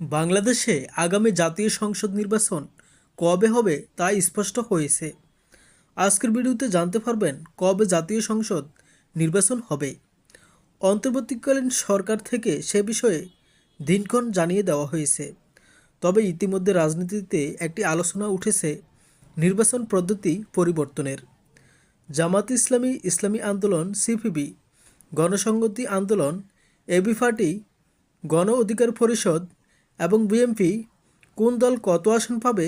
বাংলাদেশে আগামী জাতীয় সংসদ নির্বাচন কবে হবে তা স্পষ্ট হয়েছে। আজকের ভিডিওতে জানতে পারবেন কবে জাতীয় সংসদ নির্বাচন হবে। অন্তর্বর্তীকালীন সরকার থেকে সে বিষয়ে দিনক্ষণ জানিয়ে দেওয়া হয়েছে। তবে ইতিমধ্যে রাজনীতিতে একটি আলোচনা উঠেছে নির্বাচন পদ্ধতি পরিবর্তনের। জামাত ইসলামী ইসলামী আন্দোলন সিপিবি, গণসংহতি আন্দোলন, এবি পার্টি, গণ অধিকার পরিষদ এবং বিএমপি কোন দল কত আসন পাবে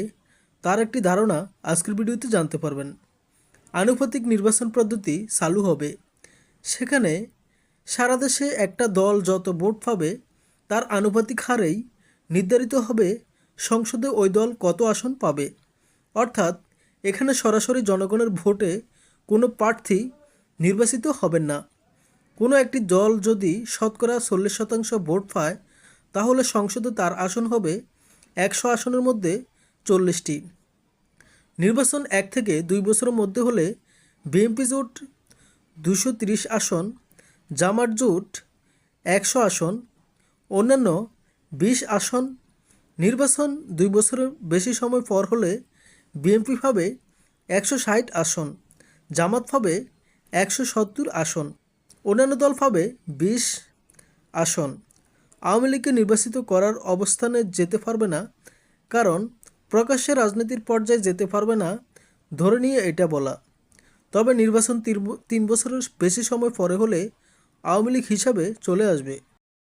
তার একটি ধারণা আজকের ভিডিওতে জানতে পারবেন। আনুপাতিক নির্বাচন পদ্ধতি চালু হবে। সেখানে সারা দেশে একটা দল যত ভোট পাবে তার আনুপাতিক হারেই নির্ধারিত হবে সংসদে ওই দল কত আসন পাবে। অর্থাৎ এখানে সরাসরি জনগণের ভোটে কোনো প্রার্থী নির্বাচিত হবেন না। কোনো একটি দল যদি শতকরা চল্লিশ শতাংশ ভোট পায় তাহলে সংসদে তার আসন হবে একশো আসনের মধ্যে চল্লিশটি। নির্বাচন এক থেকে দুই বছরের মধ্যে হলে বিএনপি জোট দুশো তিরিশ আসন, জামাত জোট একশো আসন, অন্যান্য বিশ আসন। নির্বাচন দুই বছরের বেশি সময় পর হলে বিএনপি পাবে একশো ষাট আসন, জামাত পাবে একশো সত্তর আসন, অন্যান্য দল পাবে বিশ আসন। আওয়ামী লীগকে নির্বাচিত করার অবস্থানে যেতে পারবে না, কারণ প্রকাশ্যে রাজনীতির পর্যায়ে যেতে পারবে না, ধরে নিয়ে এটা বলা। তবে নির্বাচন তিন বছরের বেশি সময় পরে হলে আওয়ামী লীগ হিসাবে চলে আসবে।